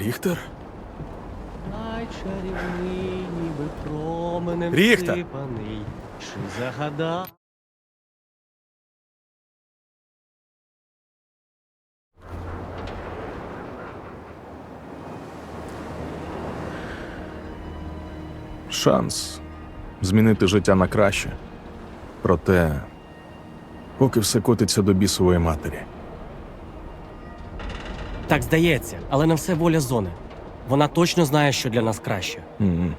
Вітер. Ай, чарівний, ніби променем Ріхта! сипаний, чи загадав. Шанс змінити життя на краще. Проте, поки все котиться до бісової матері. Так здається, але на все воля зони. Вона точно знає, що для нас краще. Mm-hmm.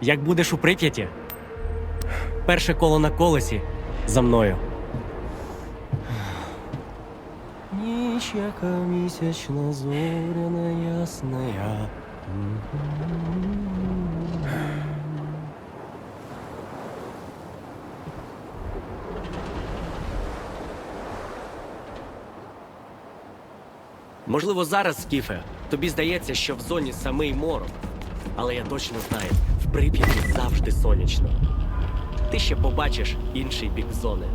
Як будеш у прип'яті? Перше коло на колесі за мною. Ніч, яка місячна, зоряна, ясна. Можливо, зараз, Скіфе, тобі здається, що в зоні самий морок. Але я точно знаю, в Прип'яті завжди сонячно. Ти ще побачиш інший бік зони.